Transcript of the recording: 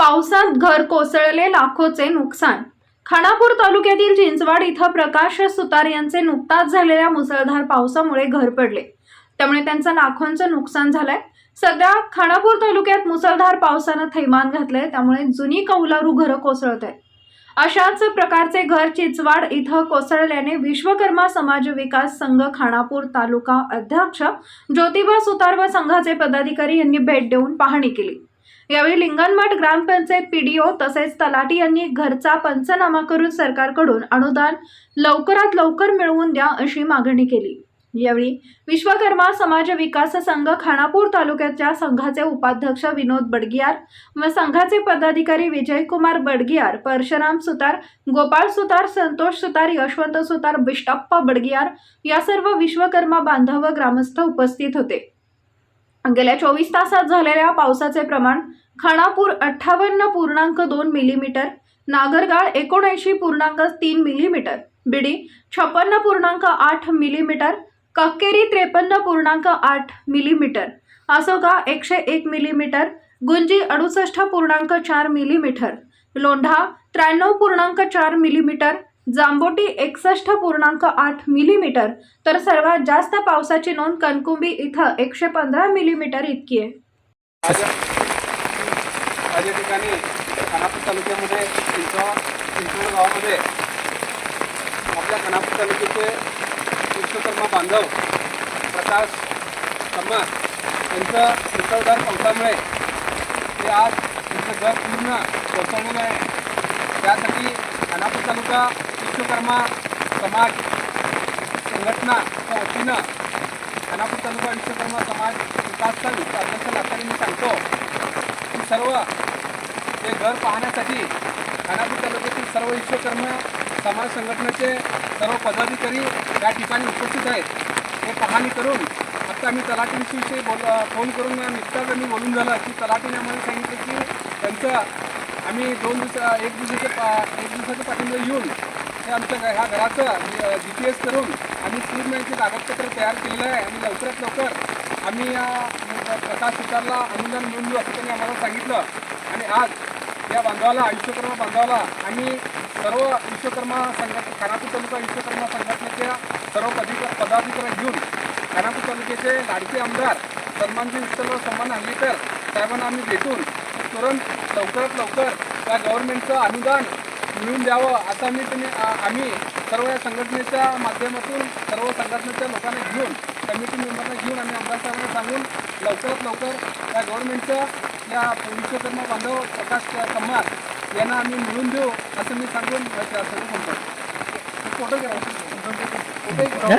पावसात घर कोसळले लाखोचे नुकसान. खानापूर तालुक्यातील चिंचवाड इथं प्रकाश सुतार यांचे नुकताच झालेल्या मुसळधार पावसामुळे घर पडले. त्यामुळे त्यांचं लाखोंचं नुकसान झालंय. सध्या खानापूर तालुक्यात मुसळधार पावसानं थैमान घातलंय त्यामुळे जुनी कौलारू घरं कोसळत आहेत अशाच प्रकारचे घर चिंचवाड इथं कोसळल्याने विश्वकर्मा समाज विकास संघ खानापूर तालुका अध्यक्ष ज्योतिबा सुतार व संघाचे पदाधिकारी यांनी भेट देऊन पाहणी केली. यावेळी लिंगणमठ ग्रामपंचायत पीडीओ तसेच तलाटी यांनी घरचा पंचनामा करून सरकारकडून अनुदान लवकरात लवकर मिळवून द्या अशी मागणी केली. यावेळी विश्वकर्मा समाज विकास संघ खानापूर तालुक्याच्या संघाचे उपाध्यक्ष विनोद बडगियार व संघाचे पदाधिकारी विजयकुमार बडगियार परशुराम सुतार गोपाळ सुतार संतोष सुतार यशवंत सुतार बिष्टप्पा बडगियार या सर्व विश्वकर्मा बांधव व ग्रामस्थ उपस्थित होते. गेल्या चोवीस तासात झालेल्या पावसाचे प्रमाण खानापूर अठ्ठावन्न पूर्णांक दोन मिलीमीटर नागरगाळ एकोणऐंशी पूर्णांक तीन मिलीमीटर बिडी छप्पन्न पूर्णांक आठ मिलीमीटर कक्केरी त्रेपन्न पूर्णांक आठ मिलीमीटर आसोगा एकशे एक मिलीमीटर गुंजी अडुसष्ट पूर्णांक चार मिलीमीटर लोंढा त्र्याण्णव पूर्णांक चार मिलीमीटर जांबोटी एकसष्ट पूर्णांक आठ मिलीमीटर तर सर्वात जास्त पावसाची नोंद कणकुंबी इथं एकशे पंधरा मिलीमीटर इतकी आहे. माझ्या ठिकाणी खानापूर तालुक्यामध्ये चिंचवा चिंचवड गावामध्ये आपल्या खानापूर तालुक्याचे विश्वकर्मा बांधव प्रकाश कमार यांचं मुसळधार पावसामुळे ते आज त्यांचं घर पूर्ण कोसळलेलं आहे. त्यासाठी खानापूर तालुका विश्वकर्मा समाज संघटनाच्या वतीनं खानापूर तालुका विश्वकर्मा समाज विकास संघ अध्यक्ष लाखारी मी सांगतो की सर्व हे घर पाहण्यासाठी खानापूर तालुक्यातील सर्व विश्वकर्मा समाज संघटनेचे सर्व पदाधिकारी या ठिकाणी उपस्थित आहेत. हे पाहणी करून आता आम्ही तलाठीविषयी बोल फोन करून निघताच मी बोलून झालं की तलाठीने आम्हाला सांगितलं की त्यांचं आम्ही दोन दिवसा एक दिवसाच्या पा एक दिवसाच्या पाठिंबा येऊन हे आमच्या घ- ह्या घराचं जी पी एस करून आम्ही पूर्ण कागदपत्र तयार केलेलं आहे आणि लवकरात लवकर आम्ही या प्रकाश सुतारला अनुदान मिळून देऊ असं त्यांनी आम्हाला सांगितलं. आणि आज या बांधवाला विश्वकर्मा बांधवाला आम्ही सर्व विश्वकर्मा संघट खानापूर तालुका विश्वकर्मा संघटनेच्या सर्व पदिक पदाधिकारी घेऊन खानापूर तालुक्याचे लाडके आमदार सन्मानजी विठ्ठलराव सन्मान हल्लेकर साहेबांना आम्ही भेटून तुरंत लवकरात लवकर त्या गव्हर्नमेंटचं अनुदान मिळून द्यावं. असं मी तुम्ही आम्ही सर्व या संघटनेच्या माध्यमातून सर्व संघटनेच्या लोकांना घेऊन कमिटी मेंबरना घेऊन आम्ही आमदार साहेबांना सांगून लवकरात लवकर या गव्हर्नमेंटचं या विश्वकर्मा बांधव प्रकाश कम्मार यांना आम्ही मिळवून देऊ असं मी सांगून सर्व संपर्क फोटो फोटो घ्या.